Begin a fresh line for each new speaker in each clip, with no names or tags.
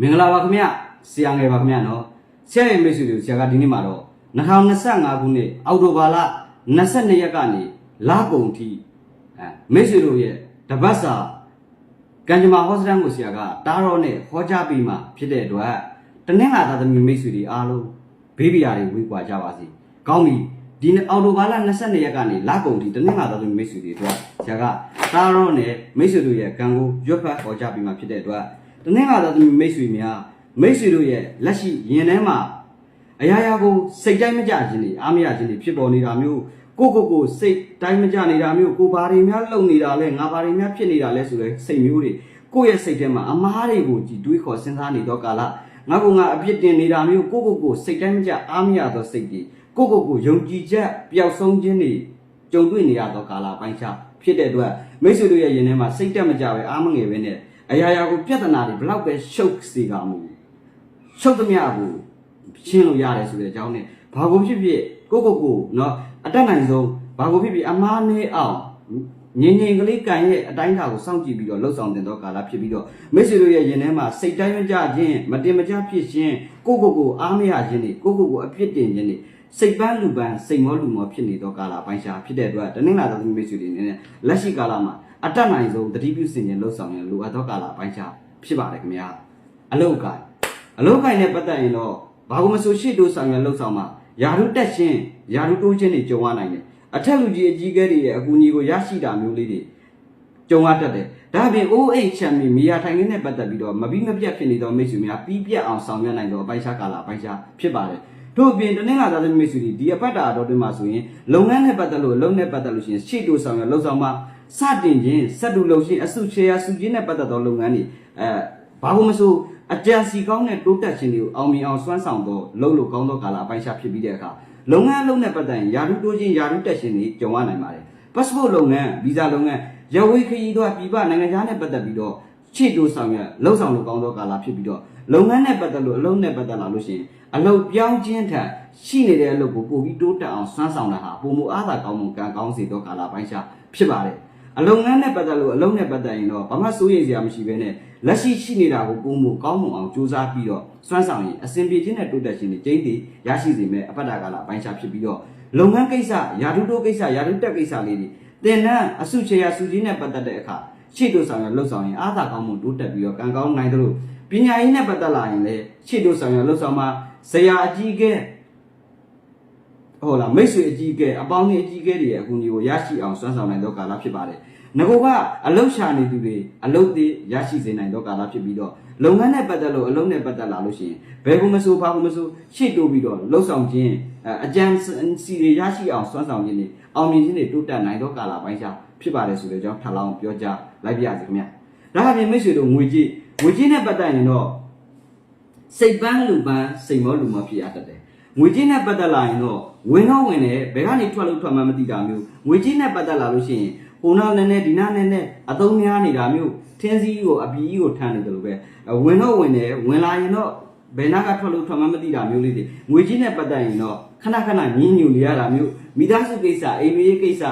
မင်္ဂလာပါခင်ဗျဆရာငယ်ပါခင်ဗျနော်ဆရာရဲ့မိတ်ဆွေတို့ဆရာကဒီနေ့မှာတော့2025ခုနှစ်အောက်တိုဘာလ22ရက်ကနေလကုန်ထိအဲမိတ်ဆွေတို့ရဲ့တပတ်စာကံကြမ္မာဟောစတန်ကိုဆရာကတားတော့နဲ့ဟောကြားပြီးမှဖြစ်တဲ့အတွက်တနင်္လာသားသမီးမိတ်ဆွေတွေအားလုံးဘေးဘီယာတွေဝေးကွာကြပါစေကောင်းပြီဒီနေ့အောက်တိုဘာလ22ရက်ကနေလကုန်ထိတနင်္လာသားသမီးမိတ်ဆွေတွေအတွက်ဆရာကတားတော့နဲ့မိတ်ဆွေတို့ရဲ့ကံကိုရွတ်ဖတ်ဟောကြားပြီးမှဖြစ်တဲ့အတွက် တနင်္လာသားသမီးမိတ်ဆွေများမိတ်ဆွေတို့ရဲ့လက်ရှိရင်ထဲမှာအရာရာကိုစိတ်တိုင်းမကြခြင်းတွေအားမရခြင်းတွေဖြစ်ပေါ်နေတာမျိုးကိုကိုကိုစိတ်တိုင်းမကြနေတာမျိုးကိုဘာတွေများလုံနေတာလဲငါဘာတွေများဖြစ်နေတာလဲဆိုတဲ့စိတ်မျိုးတွေကိုယ့်ရဲ့စိတ်ထဲမှာအမားတွေကိုကြည်တွေးခေါ်စဉ်းစားနေတော့ကာလငါကငါအပြစ်တင်နေတာမျိုးကိုကိုကိုစိတ်တိုင်းမကြအားမရသောစိတ်တွေကိုကိုကိုယုံကြည်ချက်ပျောက်ဆုံးခြင်းတွေကြုံတွေ့နေရသောကာလပိုင်းခြားဖြစ်တဲ့အတွက်မိတ်ဆွေတို့ရဲ့ရင်ထဲမှာစိတ်တက်မကြပဲအားမငယ်ပဲနဲ့ အရာရာကိုပြဿနာတွေဘလောက်ပဲရှုပ်စေကမူရှုပ်သမျှကိုရှင်းလို့ရတယ်ဆိုတဲ့အကြောင်းနဲ့ဘာကိုဖြစ်ဖြစ်ကိုကိုကိုเนาะအတက်နိုင်ဆုံးဘာကိုဖြစ်ဖြစ်အမားနေအောင်ငင်ငင်ကလေးကန်ရဲ့အတိုင်းအတာကိုစောင့်ကြည့်ပြီးတော့လှုပ်ဆောင်တင်သောကာလဖြစ်ပြီးတော့မိတ်ဆွေတို့ရဲ့ရင်ထဲမှာစိတ်တိုင်းမကြခြင်းမတင်မကြဖြစ်ခြင်းကိုကိုကိုအားမရခြင်းတွေကိုကိုကိုအပြစ်တင်ခြင်းတွေစိတ်ပန်းလူပန်းစိတ်မောလူမောဖြစ်နေသောကာလပိုင်းရှားဖြစ်တဲ့အတွက်တနင်္လာသမီးမိတ်ဆွေတွေအနေနဲ့လက်ရှိကာလမှာ အတက်နိုင်ဆုံးတတိပြုစင်ခြင်းလှုပ်ဆောင်ရလိုအပ်သောကာလပိုင်းရှားဖြစ်ပါတယ်ခင်ဗျာအလုတ်ကိုင်းအလုတ်ကိုင်းနဲ့ပတ်သက်ရင်တော့ဘာလို့မဆိုရှေ့တိုးဆောင်ရလှုပ်ဆောင်မှာယာရုတက်ခြင်းယာရုတိုးခြင်းတွေကြုံရနိုင်တယ်အထက်လူကြီးအကြီးအကဲတွေရဲ့အကူအညီကိုရရှိတာမျိုးလေးတွေကြုံရတတ်တယ်။ဒါ့အပြင် OH ချမ်းမီမီယာထိုင်ခင်းနဲ့ပတ်သက်ပြီးတော့မပြီးမပြတ်ဖြစ်နေသောမိတ်ဆွေများပြီးပြတ်အောင်ဆောင်ရွက်နိုင်သောအပိုင်းခြားကာလအပိုင်းခြားဖြစ်ပါတယ်။ထို့အပြင်တနင်္လာသားသမီးမိတ်ဆွေတွေဒီအပတ်တာတော်တွင်မှာဆိုရင်လုပ်ငန်းနဲ့ပတ်သက်လို့လုပ်နဲ့ပတ်သက်လို့ရှိရင်ရှေ့တိုးဆောင်ရွက်လှုပ်ဆောင်မှ စတင်ခြင်းစက်တူလုပ်ခြင်းအစုချေရစုခြင်းနဲ့ပတ်သက်သောလုပ်ငန်းတွေအဲဘာလို့မဆိုအကြံစီကောင်းတဲ့တိုးတက်ခြင်းတွေကိုအောင်မြင်အောင်စွမ်းဆောင်သောလုပ်လို့ကောင်းသောကာလအပိုင်းခြားဖြစ်ပြီးတဲ့အခါလုပ်ငန်းလုပ်နဲ့ပတ်သက်ရင်ယာရုတိုးခြင်းယာရုတက်ခြင်းတွေကြုံရနိုင်ပါတယ်။ passport လုပ်ငန်းဗီဇာလုပ်ငန်းရဝေးခရီးသွားပြည်ပနိုင်ငံခြားနဲ့ပတ်သက်ပြီးတော့ခြေတိုးဆောင်ရလှုပ်ဆောင်လို့ကောင်းသောကာလဖြစ်ပြီးတော့လုပ်ငန်းနဲ့ပတ်သက်လို့အလုပ်နဲ့ပတ်သက်လာလို့ရှိရင်အလုပ်ပြောင်းခြင်းထက်ရှိနေတဲ့အလုပ်ကိုပို့ပြီးတိုးတက်အောင်စွမ်းဆောင်တာဟာပုံမှုအားသာကောင်းမှုကံကောင်းစေသောကာလပိုင်းခြားဖြစ်ပါတယ် အလုပ်ငန်းနဲ့ပတ်သက်လို့အလုပ်နဲ့ပတ်သက်ရင်တော့ဘာမှစိုးရိမ်စရာမရှိဘဲနဲ့လက်ရှိရှိနေတာကိုပုံမှုကောင်းမှုအောင်စူးစမ်းပြီးတော့စွမ်းဆောင်ရင်အစဉ်ပြေခြင်းနဲ့တိုးတက်ခြင်းတွေကျင်းတည်ရရှိစေမယ်အပတ်တာကာလပိုင်းခြားဖြစ်ပြီးတော့လုပ်ငန်းကိစ္စယာတုတိုးကိစ္စယာတုတက်ကိစ္စလေးတွေတင်နန်းအစုချေရစုကြီးနဲ့ပတ်သက်တဲ့အခါရှေ့တို့ဆောင်ရလှုပ်ဆောင်ရင်အားသာကောင်းမှုတိုးတက်ပြီးတော့ကံကောင်းနိုင်သလိုပညာရေးနဲ့ပတ်သက်လာရင်လည်းရှေ့တို့ဆောင်ရလှုပ်ဆောင်မှာဇရာအကြီးကဲ ဟုတ်လားမိတ်ဆွေအကြီးကဲအပေါင်းအကြီးကဲတွေရဲ့အကူအညီကိုရရှိအောင်စွမ်းဆောင်နိုင်သောကာလဖြစ်ပါတယ်ငကိုကအလုတ်ရှာနေသူတွေအလုတ်တွေရရှိစေနိုင်သောကာလဖြစ်ပြီးတော့လုပ်ငန်းနဲ့ပတ်သက်လို့အလုပ်နဲ့ပတ်သက်လာလို့ရှိရင်ဘယ်ကူမဆိုဘာကူမဆိုရှေ့တိုးပြီးတော့လှုပ်ဆောင်ခြင်းအကြံစီတွေရရှိအောင်စွမ်းဆောင်ခြင်းတွေအောင်မြင်ခြင်းတွေတိုးတက်နိုင်သောကာလပိုင်းခြားဖြစ်ပါတယ်ဆိုတဲ့အကြောင်းထပ်လောင်းပြောကြားလိုက်ပါရစေခင်ဗျ။ဒါအပြင်မိတ်ဆွေတို့ငွေကြေးငွေကြေးနဲ့ပတ်သက်ရင်တော့စိတ်ပန်းလူပန်းစိတ်မောလူမောဖြစ်ရတတ်တယ်။ ငွေကြေးနဲ့ပတ်သက်လာရင်တော့ဝင်တော့ဝင်တယ်ဘယ်ကနေထွက်လို့ထွက်မှမသိတာမျိုးငွေကြေးနဲ့ပတ်သက်လာလို့ရှိရင်ဟိုနောက်နဲ့နဲ့ဒီနာနဲ့နဲ့အသုံးများနေတာမျိုးထင်းစည်းကိုအပီကြီးကိုထမ်းနေတယ်လို့ပဲဝင်တော့ဝင်တယ်ဝင်လာရင်တော့ဘယ်နာကထွက်လို့ထွက်မှမသိတာမျိုးလေးတွေငွေကြေးနဲ့ပတ်သက်ရင်တော့ခဏခဏညင်းညူနေရတာမျိုးမိသားစုကိစ္စအိမ်မေးကိစ္စ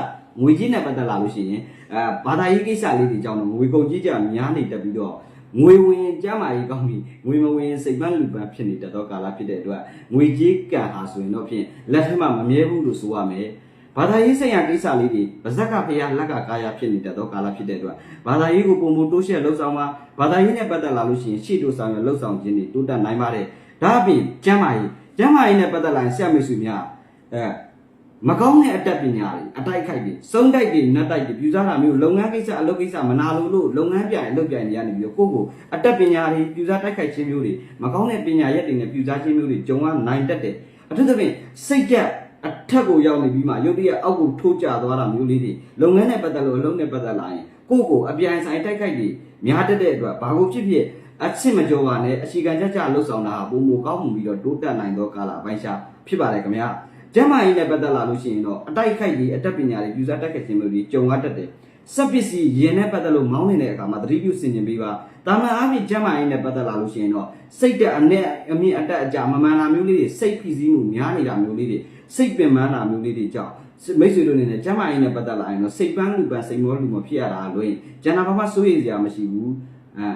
ငွေကြေးနဲ့ပတ်သက်လာလို့ရှိရင်အဲဘာသာရေးကိစ္စလေးတွေကြောင့်တော့ငွေကုန်ကြီးကြများနေတက်ပြီးတော့ ငွေဝင်ကျမ်းမာရေးကောင်းပြီးငွေမဝင်စိတ်ပန်းလူပန်းဖြစ်နေတတ်သောကာလဖြစ်တဲ့အတွက်ငွေကြေးကံဟာဆိုရင်တော့ဖြင့်လက်ထက်မှာမမြဲဘူးလို့ဆိုရမယ်ဘာသာရေးဆိုင်ရာကိစ္စလေးတွေဗဇက်ကဖရာလက်ကကာယဖြစ်နေတတ်သောကာလဖြစ်တဲ့အတွက်ဘာသာရေးကိုပုံမတိုးရှက်လှုပ်ဆောင်မှာဘာသာရေးနဲ့ပတ်သက်လာလို့ရှိရင်ရှေ့တိုးဆောင်ရလှုပ်ဆောင်ခြင်းတွေတိုးတက်နိုင်ပါတယ်ဒါအပြင်ကျမ်းမာရေးကျမ်းမာရေးနဲ့ပတ်သက်လာရင်ဆရာမိတ်ဆွေများအဲ မကောင်းတဲ့အတတ်ပညာတွေအတိုက်ခိုက်တွေစုံတိုက်တွေနတ်တိုက်တွေပြူစားတာမျိုးလုပ်ငန်းကိစ္စအလုပ်ကိစ္စမနာလို့လို့လုပ်ငန်းပြိုင်အလုပ်ပြိုင်တွေကနေပြီးတော့ကိုယ့်ကိုအတတ်ပညာတွေပြူစားတိုက်ခိုက်ခြင်းမျိုးတွေမကောင်းတဲ့ပညာရက်တွေနဲ့ပြူစားခြင်းမျိုးတွေကြုံရနိုင်တတ်တယ်အထူးသဖြင့်စိတ်တက်အထက်ကိုရောက်နေပြီးမှရုပ်တရက်အောက်ကိုထိုးကျသွားတာမျိုးလေးတွေလုပ်ငန်းနဲ့ပတ်သက်လို့အလုပ်နဲ့ပတ်သက်လာရင်ကိုယ့်ကိုအပြိုင်ဆိုင်တိုက်ခိုက်တွေများတတ်တဲ့အတွက်ဘာကိုဖြစ်ဖြစ်အချစ်မကြောပါနဲ့အရှိကန်ကြကြလှုပ်ဆောင်တာဟာပုံမကောင်းမှုပြီးတော့တိုးတက်နိုင်သောကာလအပိုင်းရှားဖြစ်ပါတယ်ခင်ဗျာ ကျမ်းမာရေးနဲ့ပတ်သက်လာလို့ရှိရင်တော့အတိုက်ခိုက်တွေအတက်ပညာတွေပြူစားတက်ခဲ့ခြင်းမျိုးတွေကြုံရတတ်တယ်စက်ပစ္စည်းရင်နဲ့ပတ်သက်လို့မောင်းနေတဲ့အခါမှာသတိပြုဆင်ခြင်ပေးပါတာမန်အားဖြင့်ကျမ်းမာရေးနဲ့ပတ်သက်လာလို့ရှိရင်တော့စိတ်တဲ့အနဲ့အမြင့်အတက်အကြမမှန်တာမျိုးလေးတွေစိတ်ဖိစီးမှုများနေတာမျိုးလေးတွေစိတ်ပင်ပန်းတာမျိုးလေးတွေကြောင့်မိတ်ဆွေတို့အနေနဲ့ကျမ်းမာရေးနဲ့ပတ်သက်လာရင်တော့စိတ်ပန်းလူပန်းစိတ်မောလူမောဖြစ်ရတာလို့ရင်ကျန်တာဘာမှစိုးရိမ်စရာမရှိဘူးအဲ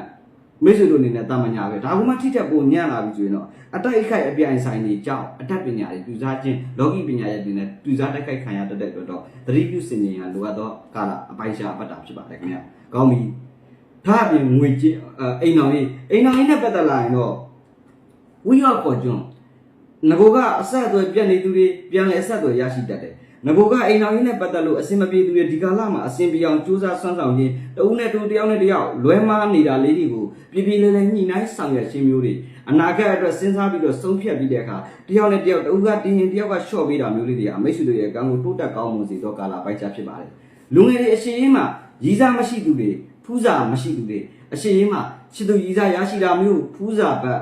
မိတ်ဆွေတို့အနေနဲ့တာမညာပဲဒါကမှထိတက်ဖို့ညံ့လာပြီဆိုရင်တော့အတိုက်အခိုက်အပြိုင်ဆိုင်တွေကြောင့်အတတ်ပညာတွေပြူစားခြင်းလောကီပညာရဲ့တွေနဲ့ပြူစားတိုက်ခိုက်ခံရတတ်တဲ့အတွက်တော့သတိပြုစင်ကြင်ရလိုအပ်သောကာလအပိုင်ရှားအပတ်တာဖြစ်ပါတယ်ခင်ဗျာကောင်းပြီဒါအပြင်ငွေကြေးအိမ်တော်ကြီးအိမ်တော်ကြီးနဲ့ပတ်သက်လာရင်တော့ဝီရော့ပေါ်ကျွန်းငကိုကအဆက်အသွယ်ပြတ်နေသူတွေပြန်လဲအဆက်အသွယ်ရရှိတတ်တယ် ငကိုကအိမ်တော်ကြီးနဲ့ပတ်သက်လို့အစင်မပြေသူတွေဒီကာလမှာအစင်ပြေအောင်စူးစမ်းဆွမ်းဆောင်ခြင်းတဦးနဲ့တူတယောက်နဲ့တယောက်လွဲမားနေတာလေးတွေကိုပြပြလဲလဲညှိနှိုင်းဆောင်ရွက်ခြင်းမျိုးတွေအနာဂတ်အတွက်စဉ်းစားပြီးတော့ဆုံးဖြတ်ပြီးတဲ့အခါတယောက်နဲ့တယောက်တဦးကတင်းရင်တယောက်ကရှော့ပေးတာမျိုးလေးတွေအမိတ်ဆွေတို့ရဲ့ကံကိုတိုးတက်ကောင်းမွန်စေသောကာလပိုက်ချဖြစ်ပါတယ်လူငယ်တွေအရှိရင်မှာရည်စားမရှိသူတွေဖူးစာမရှိသူတွေအရှိရင်မှာရှိသူရည်စားရရှိတာမျိုးဖူးစာဘက်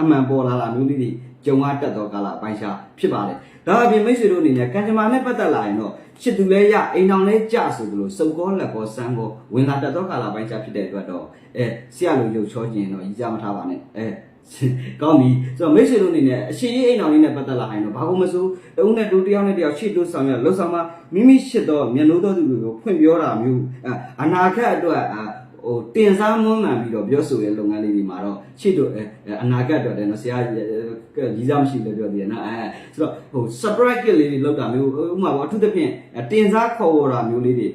အမှန်ပေါ်လာတာမျိုးလေးတွေကြုံရတတ်သောကာလပိုင်ရှားဖြစ်ပါတယ်။ ဒါအပြင်မိတ်ဆွေတို့အနေနဲ့ကံကြမ္မာနဲ့ပတ်သက်လာရင်တော့ရှစ်သူလဲရအိမ်တော်လဲကြဆိုသလိုစုံကောလက်ကောစမ်းကောဝင်လာတတ်သောကာလပိုင်ရှားဖြစ်တဲ့အတွက်တော့အဲဆရာလိုရုပ်ချောခြင်းတော့ရည်ကြမထားပါနဲ့အဲကောင်းပြီဆိုတော့မိတ်ဆွေတို့အနေနဲ့အရှိရေးအိမ်တော်လေးနဲ့ပတ်သက်လာရင်တော့ဘာလို့မစိုးတဦးနဲ့တူတယောက်နဲ့တယောက်ရှစ်တို့ဆောင်ရလှုပ်ဆောင်မှာမိမိရှစ်တော့မျက်နှိုးတော်သူတွေကိုဖွင့်ပြောတာမျိုးအဲအနာဂတ်အတွက်အာ ဟိုတင်စားမွမ်းမှန်ပြီးတော့ပြောဆိုတဲ့လုပ်ငန်းလေးတွေမှာတော့ရှစ်တို့အဲအနာဂတ်အတွက်လည်းနော်ဆရာကြီးစားမရှိလို့ပြောသေးတယ်နော်အဲဆိုတော့ဟို surprise ကလေးတွေလောက်တာမျိုးဥပမာပေါ့အထူးသဖြင့်တင်စားခေါ်ဝေါ်တာမျိုးလေးတွေ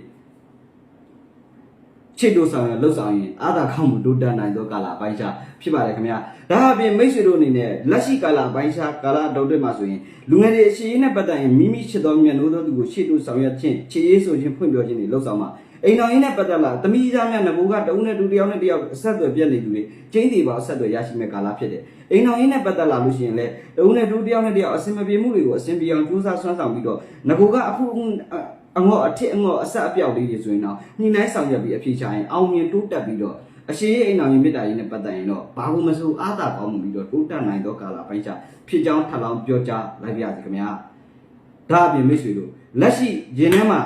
ချစ်တို့ဆောင်ရလှုပ်ဆောင်ရင်အာသာခေါင်းမတိုးတက်နိုင်သောကာလအပိုင်းခြားဖြစ်ပါတယ်ခင်ဗျာဒါအပြင်မိတ်ဆွေတို့အနေနဲ့လက်ရှိကာလအပိုင်းခြားကာလအတော်တွင်မှာဆိုရင်လူငယ်တွေအရှိရေးနဲ့ပတ်သက်ရင်မိမိချစ်တော်မြတ်နိုးသောသူကိုချစ်တို့ဆောင်ရခြင်းချစ်ရေးဆိုခြင်းဖွင့်ပြောခြင်းတွေလှုပ်ဆောင်မှာ အိမ်တော်ကြီးနဲ့ပတ်သက်လာတမိသားများငဘိုးကတဦးနဲ့တူတယောက်နဲ့တယောက်အဆက်အသွယ်ပြတ်နေသူတွေကျင်းတီပါအဆက်အသွယ်ရရှိမဲ့ကာလဖြစ်တယ်အိမ်တော်ကြီးနဲ့ပတ်သက်လာလို့ရှိရင်လည်းတဦးနဲ့တူတယောက်နဲ့တယောက်အစင်မပြေမှုတွေကိုအစင်ပြေအောင်ကြိုးစားဆွမ်းဆောင်ပြီးတော့ငဘိုးကအဖို့အငေါ့အထစ်အငေါ့အဆက်အပြောက်လေးတွေဆိုရင်တော့ညှိနှိုင်းဆောင်ရွက်ပြီးအဖြေချရင်အောင်မြင်တိုးတက်ပြီးတော့အရှိအိမ်တော်ကြီးမေတ္တာကြီးနဲ့ပတ်သက်ရင်တော့ဘာလို့မဆိုအားသာကောင်းမှုပြီးတော့တိုးတက်နိုင်သောကာလပိုင်းခြားဖြစ်ကြောင်းထပ်လောင်းပြောကြားလိုက်ပါရစေခင်ဗျာဒါအပြင်မိတ်ဆွေတို့လက်ရှိရင်ထဲမှာ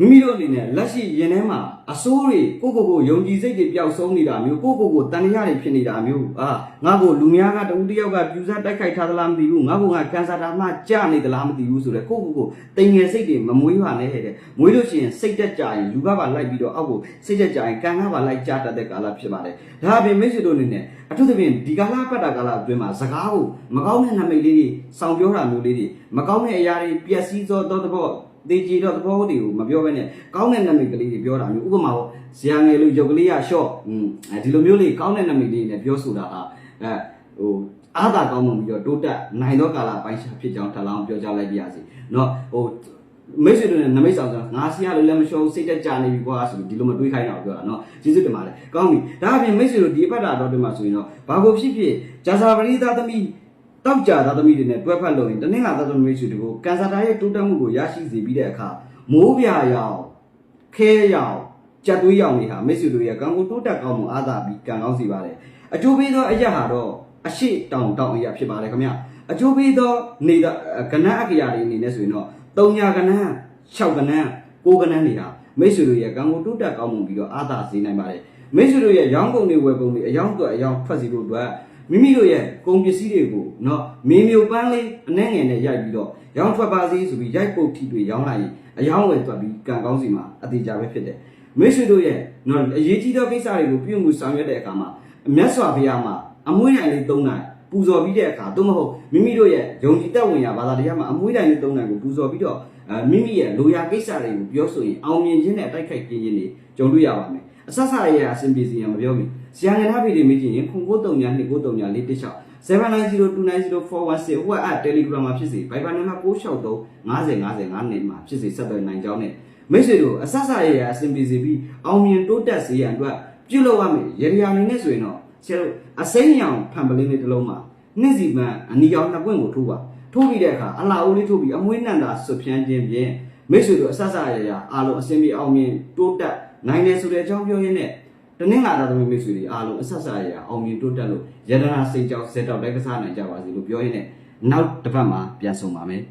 မိမိတို့အနေနဲ့လက်ရှိရင်ထဲမှာအစိုးတွေကိုကိုကိုယုံကြည်စိတ်တွေပျောက်ဆုံးနေတာမျိုးကိုကိုကိုတန်တရားတွေဖြစ်နေတာမျိုးအာငါ့ကိုလူများကတူတယောက်ကပြူစားတိုက်ခိုက်ထားသလားမသိဘူးငါ့ကိုငါကန်ဆာတာမှကြာနေသလားမသိဘူးဆိုတော့ကိုကိုကိုတိမ်ငယ်စိတ်တွေမမွေးပါနဲ့တဲ့မွေးလို့ရှိရင်စိတ်တက်ကြရင်လူကပါလိုက်ပြီးတော့အောက်ကိုစိတ်တက်ကြရင်ကံကပါလိုက်ကြတတ်တဲ့ကာလဖြစ်ပါတယ်ဒါအပြင်မိတ်ဆွေတို့အနေနဲ့အထူးသဖြင့်ဒီကာလပတ်တာကာလအတွင်းမှာစကားကိုမကောင်းတဲ့နာမည်လေးတွေစောင့်ပြောတာမျိုးလေးတွေမကောင်းတဲ့အရာတွေပျက်စီးသောသောသဘော သေချီတော့သဘောတွေကိုမပြောဘဲနဲ့ကောင်းတဲ့နာမည်ကလေးတွေပြောတာမျိုးဥပမာဟောဇယံငယ်လို့ရုပ်ကလေးရရှော့ဒီလိုမျိုးလေးကောင်းတဲ့နာမည်လေးနဲ့ပြောဆိုတာဟာအဲဟိုအားသာကောင်းမှပြီးတော့တိုးတက်နိုင်သောကာလပိုင်းခြားဖြစ်ကြောင်းထပ်လောင်းပြောကြားလိုက်ပါရစေ။နော်ဟိုမိတ်ဆွေတို့နဲ့နမိတ်ဆောင်ဆိုငါစီရလို့လည်းမလျှော်ဘူးစိတ်တက်ကြနေပြီကွာဆိုပြီးဒီလိုမတွေးခိုင်းတော့ပြောတာနော်ကျေးဇူးတင်ပါတယ်။ကောင်းပြီ။ဒါအပြင်မိတ်ဆွေတို့ဒီအပတ်တာတော့ဒီမှာဆိုရင်တော့ဘာကိုဖြစ်ဖြစ်ဂျာစာပရိသသမီး တောက်ကြသားသမီးတွေနဲ့တွဲဖက်လို့ရင်တနင်္လာသားသမီးစုတွေကိုကန်ဆာတာရဲ့တိုးတက်မှုကိုရရှိစေပြီးတဲ့အခါမိုးပြာရောင်ခဲရောင်ကြက်သွေးရောင်တွေဟာမိတ်ဆွေတို့ရဲ့ကံကိုတိုးတက်ကောင်းမှုအားသာပြီးကံကောင်းစေပါတယ်အကျိုးပေးသောအရက်ဟာတော့အရှိတောင်တောင်အရက်ဖြစ်ပါတယ်ခင်ဗျအကျိုးပေးသောနေတာကဏ္ဍအကရာတွေအနေနဲ့ဆိုရင်တော့၃ညာကဏ္ဍ၆ကဏ္ဍ၉ကဏ္ဍတွေဟာမိတ်ဆွေတို့ရဲ့ကံကိုတိုးတက်ကောင်းမှုပြီးတော့အားသာစေနိုင်ပါတယ်မိတ်ဆွေတို့ရဲ့ရောင်းကုန်တွေဝယ်ကုန်တွေအယောင်းတော့အယောင်းထွက်စီဖို့အတွက် မိမိတို့ရဲ့ကုန်ပစ္စည်းတွေကိုเนาะမင်းမျိုးပန်းလေးအနှဲငယ်နဲ့ရိုက်ပြီးတော့ရောင်းထွက်ပါစေဆိုပြီးရိုက်ပုတ်ထီတွေရောင်းလိုက်ရင်အယောင်းဝယ်တွက်ပြီးကံကောင်းစီမှာအသေးကြပဲဖြစ်တယ်မိတ်ဆွေတို့ရဲ့เนาะအရေးကြီးသောကိစ္စတွေကိုပြုမှုဆောင်ရွက်တဲ့အခါမှာမြတ်စွာဘုရားမှာအမွှေးတိုင်လေးသုံးနိုင်ပူဇော်ပြီးတဲ့အခါသို့မဟုတ်မိမိတို့ရဲ့ယုံကြည်သက်ဝင်ရာဘာသာတရားမှာအမွှေးတိုင်လေးသုံးနိုင်ကိုပူဇော်ပြီးတော့အဲမိမိရဲ့လိုရာကိစ္စတွေကိုပြောဆိုရင်အောင်မြင်ခြင်းနဲ့တိုက်ခိုက်ခြင်းချင်းတွေကြုံတွေ့ရပါမယ်အဆက်ဆက်ရရအဆင်ပြေစီရင်မပြောမိ ဆရာငယ်ထားပြီတွေမေးကြည့်ရင်ခု939 239 416 790416 WhatsApp Telegram မှာဖြစ်စေ Viber နံပါတ်663 50 50 5နဲ့မှာဖြစ်စေဆက်သွယ်နိုင်ကြောင်းနဲ့မိတ်ဆွေတို့အဆက်ဆက်ရရအဆင်ပြေစီပြီးအောင်မြင်တိုးတက်စေရန်အတွက်ပြုလုပ်ရမယ်ရေရာနေနဲ့ဆိုရင်တော့ဆရာတို့အစိမ်းရောင်ဖန်ပလင်းလေးတစ်လုံးမှာနှစ်စီပန်အနီရောင်နှစ်ပွင့်ကိုထိုးပါထိုးပြီးတဲ့အခါအလာအိုးလေးထိုးပြီးအမွှေးနံတာဆွဖြန်းခြင်းဖြင့်မိတ်ဆွေတို့အဆက်ဆက်ရရအားလုံးအဆင်ပြေအောင်မြင်တိုးတက်နိုင်တယ်ဆိုတဲ့အကြောင်းပြောရင်းနဲ့ တနင်္လာသားသမီးမိတ်ဆွေတွေအားလုံးအဆက်ဆက်ရရအောင်မြင်တိုးတက်လို့ယတနာစိတ်ကြောင့်စက်တော့တိုက်ကစားနိုင်ကြပါစေလို့ပြောရင်းနဲ့နောက်တစ်ပတ်မှာပြန်ဆုံပါမယ်